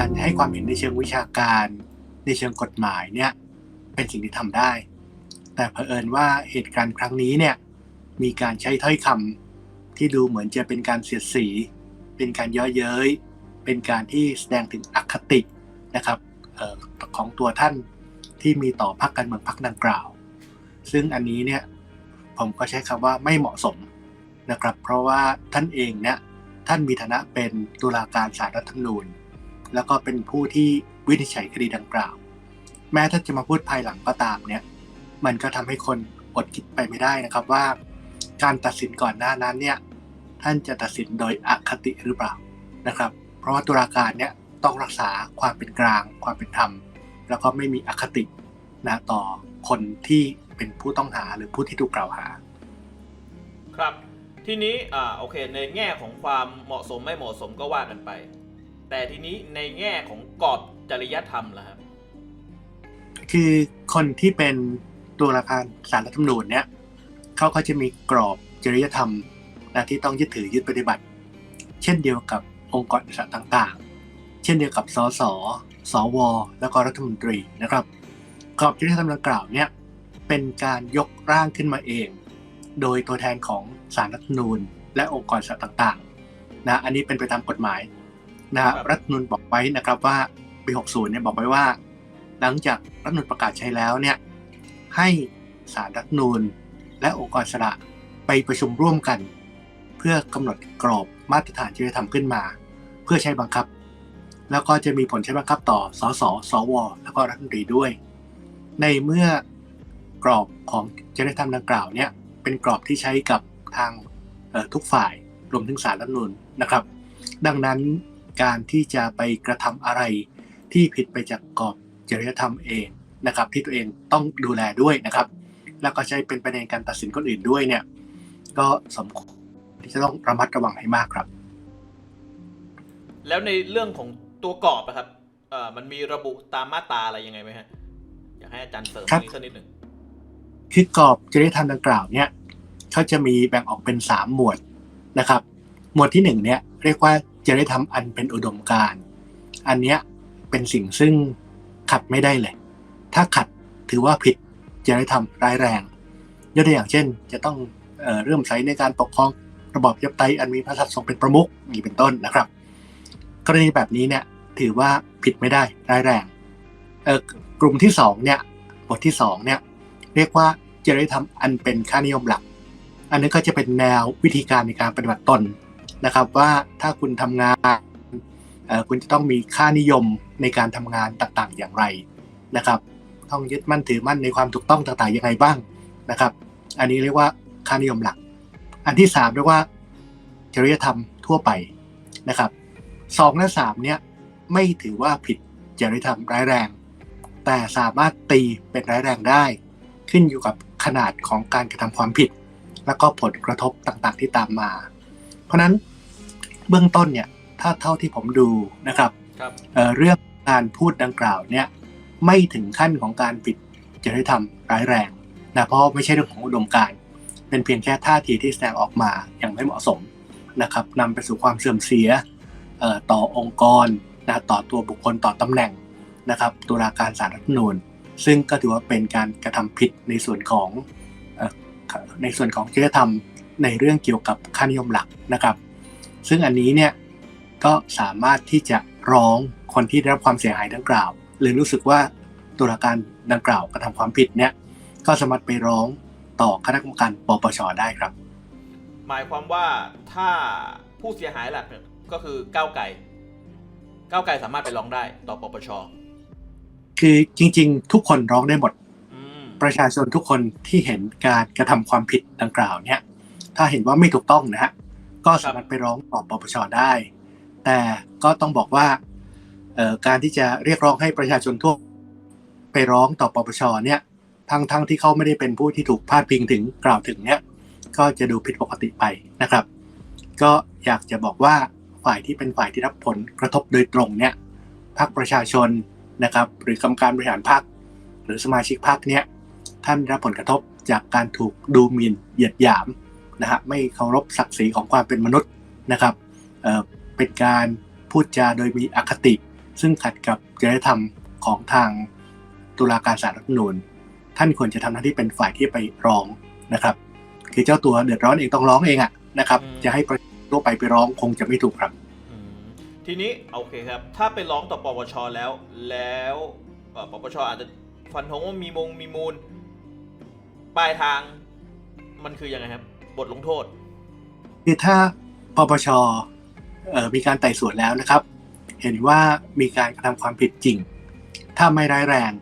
การให้ความเห็นในเชิงวิชาการในเชิงกฎหมายเนี่ยเป็นสิ่งที่ทำได้ แต่เผอิญว่าเหตุการณ์ครั้งนี้เนี่ยมีการใช้ถ้อยคำที่ดูเหมือนจะเป็นการเสียดสี เป็นการย่อเย้ย เป็นการที่แสดงถึงอคตินะครับออของตัวท่านที่มีต่อพรรคการเมืองพรรคดังกล่าว ซึ่งอันนี้เนี่ยผมก็ใช้คำว่าไม่เหมาะสมนะครับ เพราะว่าท่านเองเนี่ยท่านมีฐานะเป็นตุลาการศาลรัฐธรรมนูญ แล้วก็เป็นผู้ที่วินิจฉัยคดีดังกล่าว แม้ท่านจะมาพูดภายหลังก็ตามเนี่ยมันก็ทำให้คนอดคิดไปไม่ได้นะครับว่า การตัดสินก่อนหน้านั้นเนี่ยท่านจะตัดสินโดยอคติหรือเปล่านะครับ เพราะว่าตุลาการเนี่ยต้องรักษาความเป็นกลาง ความเป็นธรรม แล้วก็ไม่มีอคตินะต่อคนที่เป็นผู้ต้องหาหรือผู้ที่ถูกกล่าวหา ครับ ทีนี้อ่าโอเค ในแง่ของความเหมาะสมไม่เหมาะสมก็ว่ากันไป แต่ทีนี้ในแง่ของกรอบจริยธรรมล่ะครับ คือคนที่เป็นตุลาการศาลรัฐธรรมนูญเนี่ยเขาก็จะมีกรอบจริยธรรมนะที่ต้องยึดถือยึดปฏิบัติ เช่นเดียวกับองค์กรอิสระต่างๆ เช่นเดียวกับสสสว แล้วก็รัฐมนตรีนะครับ กรอบจริยธรรมดังกล่าวเนี่ยเป็นการยกร่างขึ้นมาเอง โดยตัวแทนของศาลรัฐธรรมนูญ และองค์กรอิสระต่างๆนะอันนี้เป็นไปตามกฎหมาย นะรัฐธรรมนูญบอกไว้นะครับว่าปี60เนี่ยบอกไว้ว่า หลังจากรัฐธรรมนูญประกาศใช้แล้วเนี่ยให้สารรัฐธรรมนูญและองค์กรอิสระไปประชุมร่วมกัน เพื่อกำหนดกรอบมาตรฐานจริยธรรมขึ้นมา เพื่อใช้บังคับ แล้วก็จะมีผลใช้บังคับต่อสสสว แล้วก็รัฐมนตรีด้วย ในเมื่อกรอบของจริยธรรมดังกล่าวเนี่ยเป็นกรอบที่ใช้กับทางเอ่อทุกฝ่ายรวมถึงสารรัฐธรรมนูญนะครับ ดังนั้น การที่จะไปกระทำอะไรที่ผิดไปจากกรอบจริยธรรมเองนะครับ ที่ตัวเองต้องดูแลด้วยนะครับ แล้วก็ใช้เป็นประเด็นการตัดสินคนอื่นด้วยเนี่ยก็สมควรที่จะต้องระมัดระวังให้มากครับ แล้วในเรื่องของตัวกรอบอะครับเอ่อมันมีระบุตามมาตราอะไรยังไงไหมฮะอยากให้อาจารย์เสริมครับตรงนี้สักนิดหนึ่งคือกรอบจริยธรรมดังกล่าวเนี่ยเขาจะมีแบ่งออกเป็น3หมวดนะครับ หมวดที่1เนี่ยเรียกว่า จริยธรรมอันเป็นอุดมการอันเนี้ยเป็นสิ่งซึ่งขัดไม่ได้เลย ถ้าขัดถือว่าผิดจริยธรรมร้ายแรงยกตัวอย่างเช่น จะต้องเออเริ่มใช้ในการปกครองระบอบประชาธิปไตอันมีพระสัตว์ทรงเป็นประมุขนี้เป็นต้นนะครับ กรณีแบบนี้เนี่ยถือว่าผิดไม่ได้ร้ายแรงกลุ่มที่สองเนี่ยบทที่สองเนี่ยเรียกว่าจริยธรรมอันเป็นค่านิยมหลัก อันนี้ก็จะเป็นแนววิธีการในการปฏิบัติตน นะครับว่าถ้าคุณทำงานคุณจะต้องมีค่านิยมในการทำงานต่างๆ อย่างไรนะครับ ต้องยึดมั่นถือมั่นในความถูกต้องต่างๆยังไงบ้างนะครับ อันนี้เรียกว่าค่านิยมหลัก อันที่สามเรียกว่าจริยธรรมทั่วไปนะครับสองและสามเนี่ยไม่ถือว่าผิดจริยธรรมร้ายแรง แต่สามารถตีเป็นร้ายแรงได้ ขึ้นอยู่กับขนาดของการกระทำความผิด แล้วก็ผลกระทบต่างๆที่ตามมา เพราะฉะนั้นเบื้องต้นเนี่ยถ้าเท่าที่ผมดูนะครับครับเอ่อเรื่องการพูดดังกล่าวเนี่ยไม่ถึงขั้นของการผิดจริยธรรมร้ายแรงนะเพราะไม่ใช่เรื่องของอุดมการณ์เป็นเพียงแค่ท่าทีที่แสดงออกมาอย่างไม่เหมาะสมนะครับนำไปสู่ความเสื่อมเสียเอ่อต่อองค์กรนะต่อตัวบุคคลต่อตำแหน่งนะครับตุลาการศาลรัฐธรรมนูญซึ่งก็ถือว่าเป็นการกระทำผิดในส่วนของเอ่อในส่วนของจริยธรรม ในเรื่องเกี่ยวกับค่านิยมหลักนะครับ ซึ่งอันนี้เนี่ยก็สามารถที่จะร้องคนที่ได้รับความเสียหายดังกล่าว หรือรู้สึกว่าตุลาการดังกล่าวกระทำความผิดเนี่ยก็สามารถไปร้องต่อคณะกรรมการปปชได้ครับ หมายความว่าถ้าผู้เสียหายหลักเนี่ยก็คือก้าวไก่ก้าวไก่สามารถไปร้องได้ต่อปปชคือจริง ๆ ทุกคนร้องได้หมดอืมประชาชนทุกคนที่เห็นการกระทำความผิดดังกล่าวเนี่ย ถ้าเห็นว่าไม่ถูกต้องนะฮะก็สามารถไปร้องต่อปปชได้ แต่ก็ต้องบอกว่าเอ่อการที่จะเรียกร้องให้ประชาชนทั่วไปร้องต่อปปชเนี่ยทั้งทั้งที่เขาไม่ได้เป็นผู้ที่ถูกพาดพิงถึงกล่าวถึงเนี่ยก็จะดูผิดปกติไปนะครับ ก็อยากจะบอกว่าฝ่ายที่เป็นฝ่ายที่รับผลกระทบโดยตรงเนี่ยพรรคประชาชนนะครับ หรือกรรมการบริหารพรรคหรือสมาชิกพรรคเนี่ยท่านได้รับผลกระทบจากการถูกดูหมิ่นเหยียดหยาม นะฮะไม่เคารพศักดิ์ศรีของความเป็นมนุษย์นะครับเอ่อเป็นการพูดจาโดยมีอคติ ซึ่งขัดกับจริยธรรมของทางตุลาการศาลรัฐธรรมนูญท่านควรจะทำหน้าที่เป็นฝ่ายที่ไปร้องนะครับ คือเจ้าตัวเดือดร้อนเองต้องร้องเองอะนะครับอืมจะให้ประชาชนทั่วไปไปร้องคงจะไม่ถูกครับอืมทีนี้โอเคครับ ถ้าไปร้องต่อปปชแล้ว แล้วเอ่อปปชอาจจะฟันธงว่ามีมงมีมูล ปลายทางมันคือยังไงครับ บทลงโทษ คือถ้าปปชมีการไต่สวนแล้วนะครับ เห็นว่ามีการกระทำความผิดจริง ถ้าไม่ร้ายแรง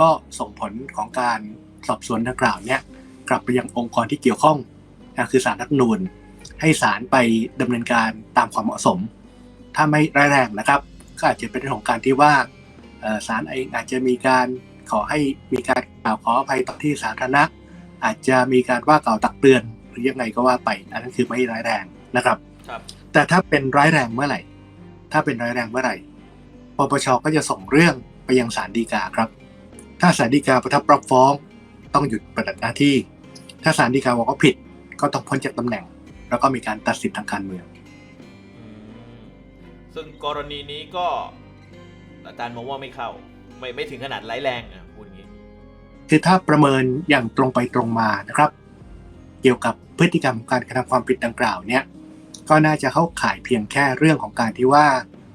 ก็ส่งผลของการสอบสวนดังกล่าวเนี่ยกลับไปยังองค์กรที่เกี่ยวข้องนะคือศาลรัฐนูญให้ศาลไปดำเนินการตามความเหมาะสม ถ้าไม่ร้ายแรงนะครับ ก็อาจจะเป็นเรื่องของการที่ว่าเอ่อศาลเองอาจจะมีการขอให้มีการกล่าวขออภัยต่อที่สาธารณะอาจจะมีการว่ากล่าวตักเตือน รือยังไงก็ว่าไป อันนั้นคือไม่ร้ายแรงนะครับครับ แต่ถ้าเป็นร้ายแรงเมื่อไหร่ ถ้าเป็นร้ายแรงเมื่อไหร่ปปชก็จะส่งเรื่องไปยังศาลฎีกาครับ ถ้าศาลฎีกาประทับรับฟ้อง ต้องหยุดปฏิบัติหน้าที่ ถ้าศาลฎีกาบอกว่าผิด ก็ต้องพ้นจากตำแหน่ง แล้วก็มีการตัดสิทธิทางการเมืองอืมซึ่งกรณีนี้ก็อาจารย์มองว่าไม่เข้า ไม่ไม่ถึงขนาดร้ายแรงอะพูดอย่างนี้ คือถ้าประเมินอย่างตรงไปตรงมานะครับ เกี่ยวกับพฤติกรรมการกระทำความผิดดังกล่าวเนี่ยก็น่าจะเข้าข่ายเพียงแค่เรื่องของการที่ว่า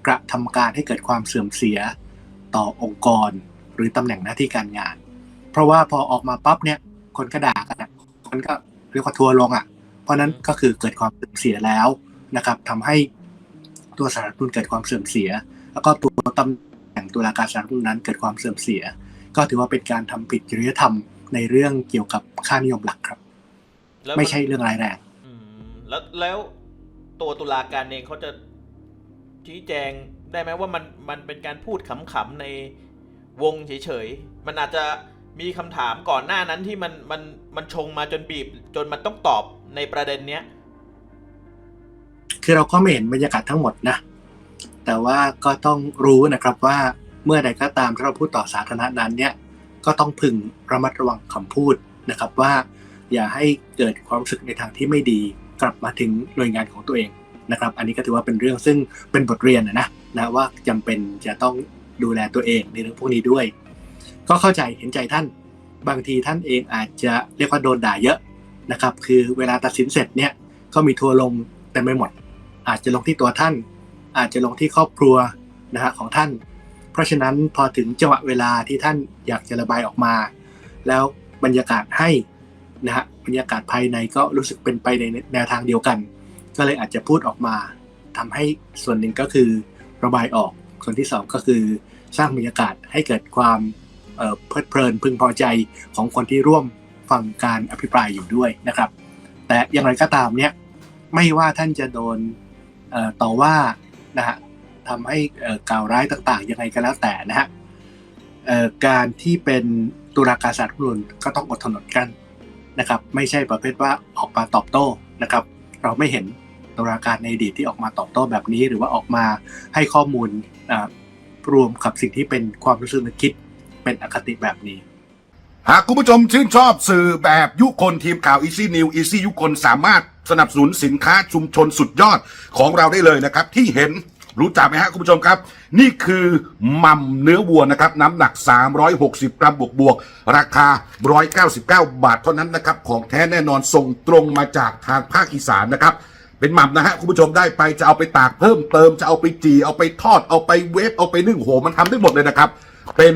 กระทำการให้เกิดความเสื่อมเสียต่อองค์กร หรือตำแหน่งหน้าที่การงาน เพราะว่าพอออกมาปั๊บเนี่ยคนก็ด่ากันคนก็เรียกว่าทัวร์ลงอะ เพราะนั้นก็คือเกิดความเสื่อมเสียแล้วนะครับทำให้ตัวสารรัฐมนูญเกิดความเสื่อมเสีย แล้วก็ตัวตำแหน่งตุลาการสารรัฐมนูญนั้นเกิดความเสื่อมเสีย ก็ถือว่าเป็นการทำผิดจริยธรรมในเรื่องเกี่ยวกับค่านิยมหลักครับ แล้วนไม่ใช่เรื่องร้ายแรง อืมแล้วแล้วตัวตุลาการเองเขาจะชี้แจงได้ไหมว่ามันมันเป็นการพูดขำๆในวงเฉยๆ มันอาจจะมีคำถามก่อนหน้านั้นที่มันมันมันชงมาจนบีบ จนมันต้องตอบในประเด็นเนี้ย คือเราก็ไม่เห็นบรรยากาศทั้งหมดนะ แต่ว่าก็ต้องรู้นะครับว่าเมื่อใดก็ตามที่เราพูดต่อสาธารณะนั้นเนี่ย ก็ต้องพึงระมัดระวังคำพูดนะครับว่า อย่าให้เกิดความรู้สึกในทางที่ไม่ดีกลับมาถึงหน่วยงานของตัวเองนะครับ อันนี้ก็ถือว่าเป็นเรื่องซึ่งเป็นบทเรียนนะนะว่าจำเป็นจะต้องดูแลตัวเองในเรื่องพวกนี้ด้วย ก็เข้าใจเห็นใจท่าน บางทีท่านเองอาจจะเรียกว่าโดนด่าเยอะนะครับ คือเวลาตัดสินเสร็จเนี่ยก็มีทัวร์ลงเต็มไปหมด อาจจะลงที่ตัวท่าน อาจจะลงที่ครอบครัวนะฮะของท่าน เพราะฉะนั้นพอถึงจังหวะเวลาที่ท่านอยากจะระบายออกมา แล้วบรรยากาศให้ นะฮะบรรยากาศภายในก็รู้สึกเป็นไปในแนวทางเดียวกัน ก็เลยอาจจะพูดออกมาทำให้ส่วนหนึ่งก็คือระบายออก ส่วนที่สองก็คือสร้างบรรยากาศให้เกิดความเพลิดเพลินพึงพอใจของคนที่ร่วมฟังการอภิปรายอยู่ด้วยนะครับ แต่อย่างไรก็ตามเนี่ยไม่ว่าท่านจะโดนต่อว่านะฮะทำให้กล่าวร้ายต่างๆยังไงก็แล้วแต่นะฮะการที่เป็นตุลาการศารรรมนูญก็ต้องอดทนอดกั้น นะครับไม่ใช่ประเภทว่าออกมาตอบโต้นะครับเราไม่เห็นตุลาการในอดีตที่ออกมาตอบโต้แบบนี้ หรือว่าออกมาให้ข้อมูลรวมกับสิ่งที่เป็นความรู้สึกนึกคิดเป็นอคติแบบนี้ หากคุณผู้ชมชื่นชอบสื่อแบบยุคนทีมข่าว Easy New Easy ยุคนสามารถสนับสนุนสินค้าชุมชนสุดยอดของเราได้เลยนะครับ ที่เห็น รู้จักไหมฮะคุณผู้ชมครับ นี่คือมัมเนื้อวัวนะครับ น้ำหนัก 360 กรัมบวกบวกราคา 199 บาทเท่านั้นนะครับ ของแท้แน่นอนส่งตรงมาจากทางภาคอีสานนะครับ เป็นหม่ำนะฮะคุณผู้ชมได้ไปจะเอาไปตากเพิ่มเติมจะเอาไปจีเอาไปทอดเอาไปเวฟเอาไปนึ่งโหมันทำได้หมดเลยนะครับ เป็น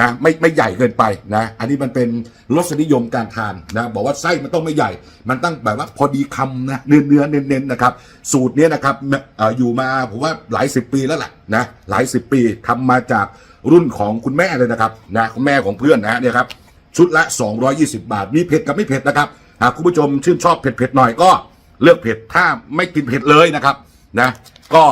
นะไม่ไม่ใหญ่เกินไปนะอันนี้มันเป็นรสนิยมการทานนะบอกว่าไส้มันต้องไม่ใหญ่ มันต้องแบบว่าพอดีคำนะเนื้อเนื้อเน้นๆนะครับสูตรนี้นะครับออยู่มาผมว่าหลายสิบปีแล้วแหละนะหลายสิบปีทำมาจากรุ่นของคุณแม่เลยนะครับนะคุณแม่ของเพื่อนนะฮะเนี่ยครับชุดละ 220 บาทมีเผ็ดกับไม่เผ็ดนะครับหากคุณผู้ชมชื่นชอบเผ็ดๆหน่อยก็เลือกเผ็ดถ้าไม่กินเผ็ดเลยนะครับนะก็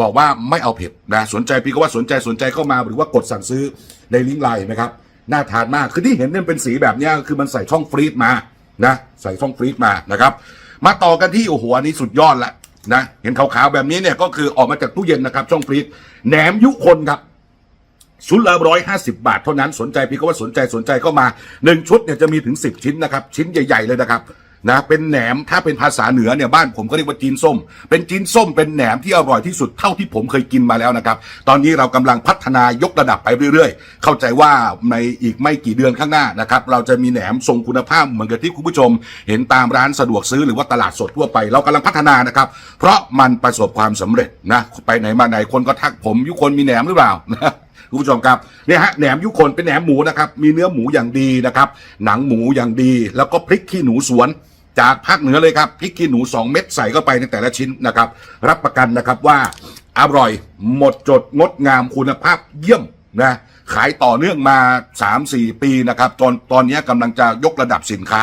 บอกว่าไม่เอาเผ็ดนะสนใจพี่ก็ว่าสนใจสนใจเข้ามาหรือว่ากดสั่งซื้อ ในลิงก์ไลน์นะครับน่าทานมากคือที่เห็นเนี่ยเป็นสีแบบนี้คือมันใส่ช่องฟรีซมานะใส่ช่องฟรีซมานะครับ มาต่อกันที่โอ้โหอันนี้สุดยอดละนะเห็นขาวๆแบบนี้เนี่ยก็คือออกมาจากตู้เย็นนะครับ ช่องฟรีซแหนมยุคนครับชุดละร้อยห้าสิบาทเท่านั้นสนใจพี่ก็ว่าสนใจสนใจเข้ามาหนึ่งชุดเนี่ยจะมีถึงสิบชิ้นนะครับ ชิ้นใหญ่ ๆ เลยนะครับ นะเป็นแหนมถ้าเป็นภาษาเหนือเนี่ยบ้านผมก็เรียกว่าจีนส้ม เป็นจีนส้มเป็นแหนมที่อร่อยที่สุดเท่าที่ผมเคยกินมาแล้วนะครับ ตอนนี้เรากำลังพัฒนายกระดับไปเรื่อยๆ เข้าใจว่าในอีกไม่กี่เดือนข้างหน้านะครับเราจะมีแหนมทรงคุณภาพเหมือนกับที่คุณผู้ชม เห็นตามร้านสะดวกซื้อหรือว่าตลาดสดทั่วไป เรากำลังพัฒนานะครับ เพราะมันประสบความสำเร็จนะไปไหนมาไหนคนก็ทักผมยุคนมีแหนมหรือเปล่า คุณผู้ชมครับเนี่ยฮะแหนมยุคนเป็นแหนมหมูนะครับมีเนื้อหมูอย่างดีนะครับหนังหมูอย่างดี แล้วก็พริกขี้หนูสวนจากภาคเหนือเลยครับพริกขี้หนู 2 เม็ดใส่เข้าไปในแต่ละชิ้นนะครับรับประกันนะครับว่าอร่อยหมดจดงดงามคุณภาพเยี่ยมนะขายต่อเนื่องมา 3-4 ปีนะครับตอนตอนนี้กำลังจะยกระดับสินค้า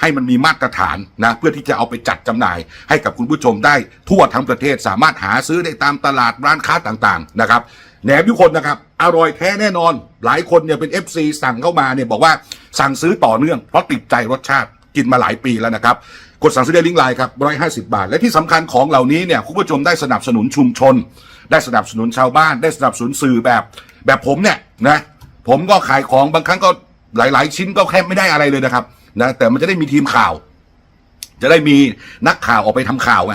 ให้มันมีมาตรฐานนะเพื่อที่จะเอาไปจัดจำหน่าย ให้กับคุณผู้ชมได้ทั่วทั้งประเทศสามารถหาซื้อได้ตามตลาดร้านค้าต่างๆนะครับ แหนมทุกคนนะครับ อร่อยแท้แน่นอน หลายคนเนี่ยเป็น FC สั่งเข้ามาเนี่ยบอกว่าสั่งซื้อต่อเนื่อง เพราะติดใจรสชาติกินมาหลายปีแล้วนะครับ กดสั่งซื้อได้ลิงก์ไลน์ครับ150บาท และที่สำคัญของเหล่านี้เนี่ยคุณผู้ชมได้สนับสนุนชุมชน ได้สนับสนุนชาวบ้าน ได้สนับสนุนสื่อแบบ แบบผมเนี่ยนะผมก็ขายของบางครั้งก็หลาย ๆ ชิ้นก็แค่ไม่ได้อะไรเลยนะครับนะแต่มันจะได้มีทีมข่าว จะได้มีนักข่าวออกไปทำข่าวไง